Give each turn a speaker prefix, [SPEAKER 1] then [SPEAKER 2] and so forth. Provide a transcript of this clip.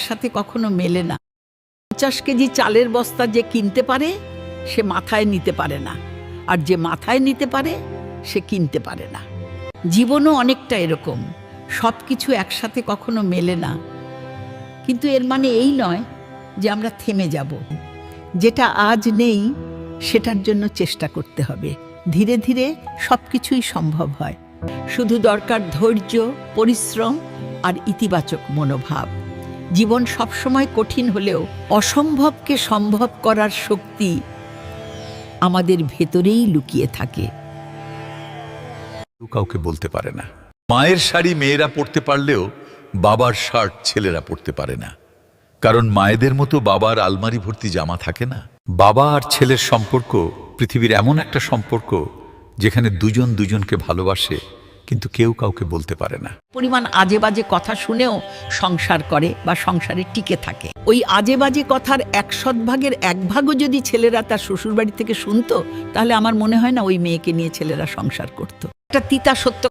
[SPEAKER 1] একসাথে কখনো মেলে না। পঞ্চাশ কেজি চালের বস্তা যে কিনতে পারে, সে মাথায় নিতে পারে না। আর যে মাথায় নিতে পারে, সে কিনতে পারে না। জীবনও অনেকটা এরকম। সব কিছু একসাথে কখনো মেলে না। কিন্তু এর মানে এই নয় যে আমরা থেমে যাব। যেটা আজ নেই, সেটার জন্য চেষ্টা করতে হবে। ধীরে ধীরে সব কিছুই সম্ভব হয়। শুধু দরকার ধৈর্য, পরিশ্রম আর ইতিবাচক মনোভাব। জীবন সবসময় কঠিন হলেও অসম্ভবকে সম্ভব করার শক্তি আমাদের ভেতরেই লুকিয়ে থাকে।
[SPEAKER 2] কাউকে বলতে পারে না। মায়ের শাড়ি মেয়েরা পরতে পারলেও বাবার শার্ট ছেলেরা পরতে পারে না। কারণ মায়েদের মতো বাবার আলমারি ভর্তি জামা থাকে না। বাবা আর ছেলের সম্পর্ক, পৃথিবীর এমন একটা সম্পর্ক, যেখানে দুজন দুজনকে ভালোবাসে কিন্তু কেউ কাউকে বলতে পারে না।
[SPEAKER 1] পরিমাণ আজে বাজে কথা শুনেও সংসার করে বা সংসারে টিকে থাকে। ওই আজে বাজে কথার একশত ভাগের এক ভাগও যদি ছেলেরা তার শ্বশুরবাড়ি থেকে শুনতো, তাহলে আমার মনে হয় না ওই মেয়েকে নিয়ে ছেলেরা সংসার করত। একটা তিতা সত্য